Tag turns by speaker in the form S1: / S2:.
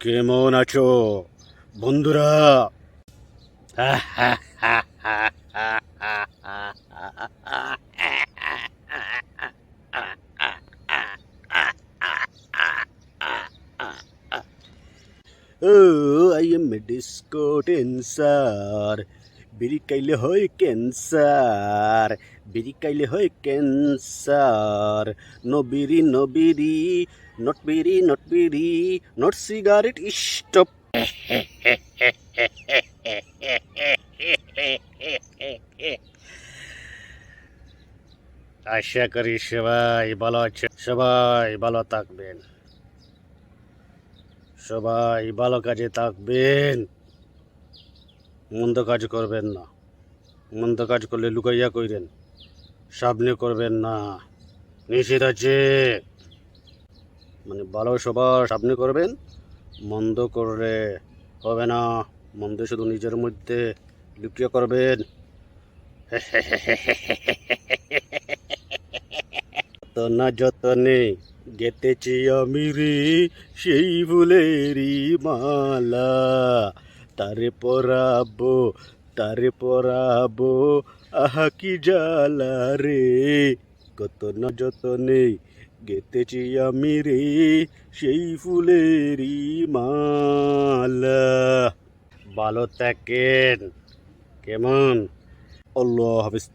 S1: কেমন আছো বন্ধুরা? ও আই এম ডিস্কো টেন্সার বিড়ি কাইলে হয় ক্যান্সার বিড়ি কাইলে হয় ক্যান্সার নবিরি নবিরি নট বিড়ি নট বিড়ি নট সিগারেট স্টপ আশা করি সবাই ভালো আছে। সবাই ভালো থাকবেন। সবাই ভালো কাজে থাকবেন। মন্দ কাজ করবেন না। মন্দ কাজ করলে লুকাইয়া কইরেন, সামনে করবেন না। নিষেধ আছে। মানে ভালো সবার সামনে করবেন, মন্দ করলে হবে না। মন্দ শুধু নিজের মধ্যে লুকিয়ে করবেন। না যতনে গেতেছি আমি রে সেই ফুলেরই মালা। তারে পরাবো তারে পরাবো। আহা, কি জ্বালা রে। কত না যতনে গেতেছি আমি রে, সেই ফুলেরই মালা। ভালো থাকেন। কেমন? অল্লাহ হাফিজ।